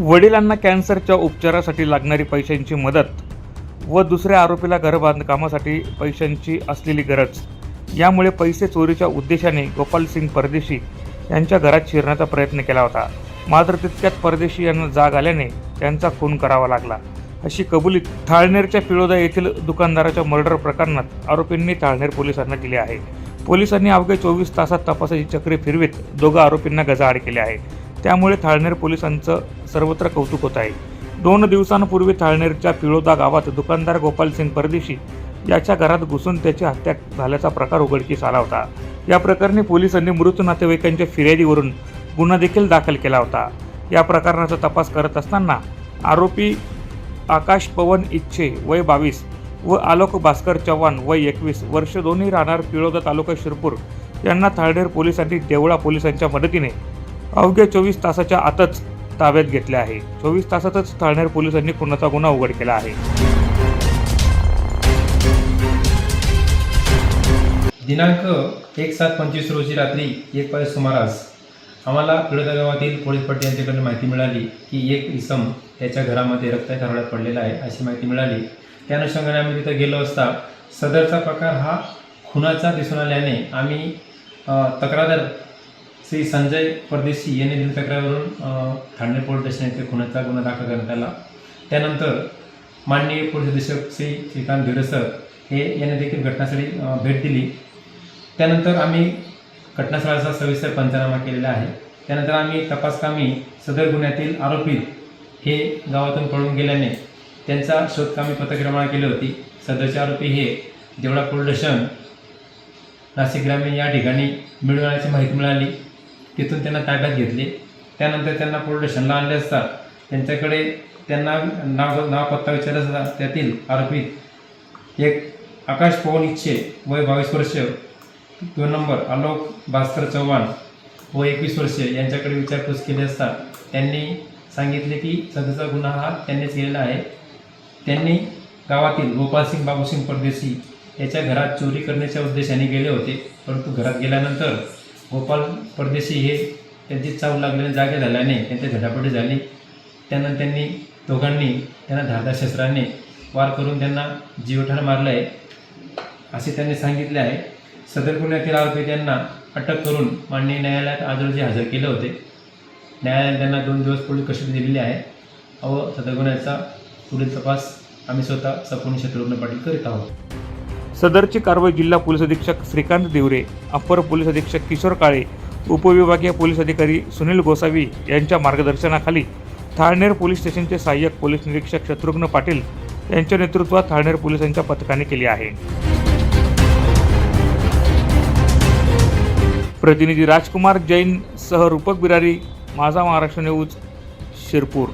वडिलांना कॅन्सरच्या उपचारासाठी लागणारी पैशांची मदत व दुसऱ्या आरोपीला घरबांधकामासाठी पैशांची असलेली गरज. यामुळे पैसे चोरीच्या उद्देशाने गोपाल सिंग परदेशी यांच्या घरात शिरण्याचा प्रयत्न केला होता. मात्र तितक्यात परदेशी यांना जाग आल्याने त्यांचा खून करावा लागला. अशी कबुली थाळनेरच्या पिळोदा येथील दुकानदाराच्या मर्डर प्रकरणात आरोपींनी थाळनेर पोलिसांना दिली आहे. पोलिसांनी अवघ्या चोवीस तासात तपासाची चक्रे फिरवीत दोघा आरोपींना गजाआड केले आहे. त्यामुळे थाळनेर पोलिसांचं सर्वत्र कौतुक होत आहे. दोन दिवसांपूर्वी थाळनेरच्या पिळोदा गावात दुकानदार गोपालसिंग परदेशी याच्या घरात घुसून त्याची हत्या झाल्याचा प्रकार उघडकीस आला होता. या प्रकरणी पोलिसांनी मृत नातेवाईकांच्या फिर्यादीवरून गुन्हा देखील दाखल केला होता. या प्रकरणाचा तपास करत असताना आरोपी आकाश पवन इच्छे वय बावीस व आलोक भास्कर चव्हाण वय एकवीस वर्ष दोन्ही राहणार पिळोदा तालुका शिरपूर यांना थाळनेर पोलिसांनी देवळा पोलिसांच्या मदतीने अवघ्या चोवीस तासाच्या आतच ताब्यात घेतले आहे. चोवीस तासातच ठाण्यार पोलिसांनी खुनाचा गुन्हा उघड केला आहे. दिनांक एक सात पंचवीस रोजी रात्री एक वाजे सुमारास आम्हाला पिळदा गावातील पोलीस पाटील यांच्याकडून माहिती मिळाली की एक इसम त्याच्या घरामध्ये रक्ताच्या हरवड्यात पडलेला आहे अशी माहिती मिळाली. त्या अनुषंगाने आम्ही तिथं गेलो असता सदरचा प्रकार हा खुनाचा दिसून आल्याने आम्ही तक्रारदार श्री संजय परदेशी यांनी दिलेल्या तक्रारीवरून ठाणे पोलीस स्टेशन येथे खुनाचा गुन्हा दाखल करण्यात आला. त्यानंतर माननीय पोलीस अधीक्षक श्री श्रीकांत भिडसर हे यांनी देखील घटनास्थळी भेट दिली. त्यानंतर आम्ही घटनास्थळाचा सविस्तर पंचनामा केलेला आहे. त्यानंतर आम्ही तपासकामी सदर गुन्ह्यातील आरोपी हे गावातून पळून गेल्याने त्यांचा शोधकामी पथक्रमणा केली होती. सदरचे आरोपी हे देवळा पोलीस स्टेशन नाशिक ग्रामीण या ठिकाणी मिळवण्याची माहिती मिळाली. तिथून त्यांना ताब्यात घेतले. त्यानंतर त्यांना पोलीस स्टेशनला आणले असता त्यांच्याकडे त्यांना नाव नाव पत्ता विचारला असता त्यातील आरोपी एक आकाश पवन इच्छे वय बावीस वर्ष दोन नंबर आलोक भास्कर चव्हाण व एकवीस वर्ष यांच्याकडे विचारपूस केली असता त्यांनी सांगितले की सदरचा गुन्हा हा त्यांनीच केलेला आहे. त्यांनी गावातील गोपालसिंग बाबूसिंग परदेशी याच्या घरात चोरी करण्याच्या उद्देशाने गेले होते परंतु घरात गेल्यानंतर गोपाल परदेशी हे त्यांची चाव लागलेल्या जागे झाल्याने त्यांची झटापटी झाली. त्यानंतर त्यांनी दोघांनी त्यांना धारदार शस्त्राने वार करून त्यांना जीवठार मारलं आहे. असे त्यांनी सांगितले आहे. सदर गुन्ह्यातील आरोपी त्यांना अटक करून माननीय न्यायालयात आज रोजी हजर केले होते. न्यायालयाने त्यांना दोन दिवस पोलीस कस्टडी दिलेली आहे. व सदर गुन्ह्याचा पुढील तपास आम्ही स्वतः सपूर्ण शत्रुघ्न पाटील करीत आहोत. सदरची कारवाई जिल्हा पोलीस अधीक्षक श्रीकांत देवरे अप्पर पोलीस अधीक्षक किशोर काळे उपविभागीय पोलीस अधिकारी सुनील गोसावी यांच्या मार्गदर्शनाखाली थाळनेर पोलीस स्टेशनचे सहाय्यक पोलीस निरीक्षक शत्रुघ्न पाटील यांच्या नेतृत्वात थाळनेर पोलिसांच्या पथकाने केली आहे. प्रतिनिधी राजकुमार जैन सह रूपक बिरारी माझा महाराष्ट्र न्यूज शिरपूर.